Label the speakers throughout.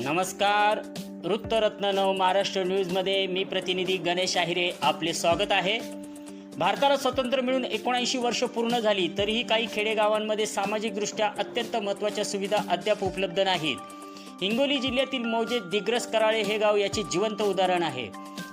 Speaker 1: नमस्कार. वृत्तरत्न नव महाराष्ट्र न्यूजमध्ये मी प्रतिनिधी गणेश आहिरे. आपले स्वागत आहे. भारताला स्वतंत्र मिळून एकोणऐंशी वर्ष पूर्ण झाली तरीही काही खेडेगावांमध्ये सामाजिकदृष्ट्या अत्यंत महत्त्वाच्या सुविधा अद्याप उपलब्ध नाहीत. हिंगोली जिल्ह्यातील मौजे दिग्रस कराळे हे गाव याचे जिवंत उदाहरण आहे.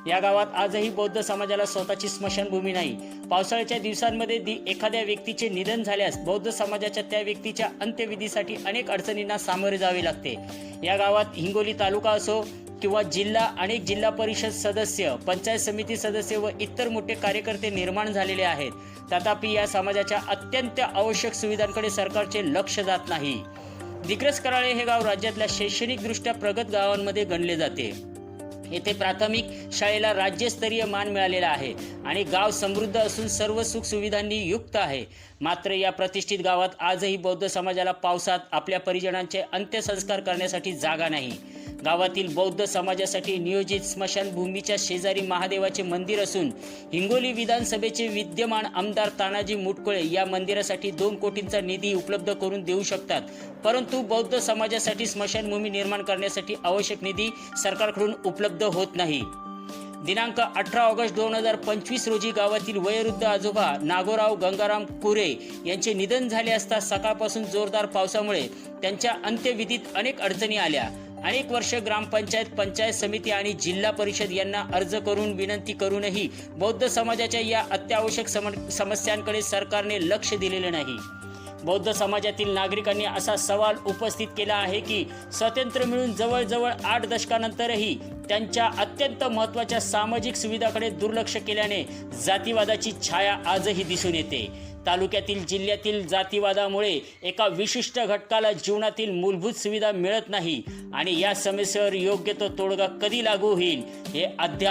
Speaker 1: या गावात आजही बौद्ध समाजाला स्वतःची स्मशानभूमी नाही. पावसाळ्याच्या दिवसांमध्ये दि एखाद्या व्यक्तीचे निधन झाल्यास बौद्ध समाजाच्या त्या व्यक्तीच्या अंत्यविधीसाठी अनेक अडचणींना सामोरे जावे लागते. या गावात हिंगोली तालुका असो किंवा जिल्हा अनेक जिल्हा परिषद सदस्य पंचायत समिती सदस्य व इतर मोठे कार्यकर्ते निर्माण झालेले आहेत. तथापि या समाजाच्या अत्यंत आवश्यक सुविधांकडे सरकारचे लक्ष जात नाही. दिग्रस कराळे हे गाव राज्यातल्या शैक्षणिकदृष्ट्या प्रगत गावांमध्ये गणले जाते. येथे प्राथमिक शाळेला राज्यस्तरीय मान मिळालेला आहे आणि गाव समृद्ध असून सर्व सुख सुविधांनी युक्त आहे. मात्र या प्रतिष्ठित गावात आजही बौद्ध समाजाला पावसात आपल्या परिजनांचे अंत्यसंस्कार करण्यासाठी जागा नाही. गावातील बौद्ध समाजासाठी नियोजित स्मशानभूमीच्या शेजारी महादेवाचे मंदिर असून हिंगोली विधानसभेचे विद्यमान आमदार तानाजी मुटकुळे या मंदिरासाठी दोन कोटींचा निधी उपलब्ध करून देऊ शकतात. परंतु बौद्ध समाजासाठी स्मशानभूमी निर्माण करण्यासाठी आवश्यक निधी सरकारकडून उपलब्ध होत नाही. दिनांक अठरा ऑगस्ट दोन हजार पंचवीस रोजी गावातील वयोवृद्ध आजोबा नागोराव गंगाराम कुरे यांचे निधन झाले असता सकाळपासून जोरदार पावसामुळे त्यांच्या अंत्यविधीत अनेक अडचणी आल्या. अनेक वर्ष ग्रामपंचायत पंचायत समिती आणि जिल्हा परिषद यांना अर्ज करून विनंती करूनही बौद्ध समाजाच्या या अत्यावश्यक सम समस्यांकडे सरकारने लक्ष दिलेले नाही. बौद्ध समाजातील नागरिकांनी असा सवाल उपस्थित केला आहे की स्वातंत्र्य मिळून जवळजवळ आठ दशकानंतरही त्यांच्या अत्यंत महत्त्वाच्या सामाजिक सुविधाकडे दुर्लक्ष केल्याने जातीवादाची छाया आजही दिसून येते. तालुक्यातील जिल्ह्यातील जातीवादामुळे एका विशिष्ट घटकाला जीवनातील मूलभूत सुविधा मिळत नाही आणि या समस्येवर योग्य तो तोडगा कधी लागू होईल हे अद्याप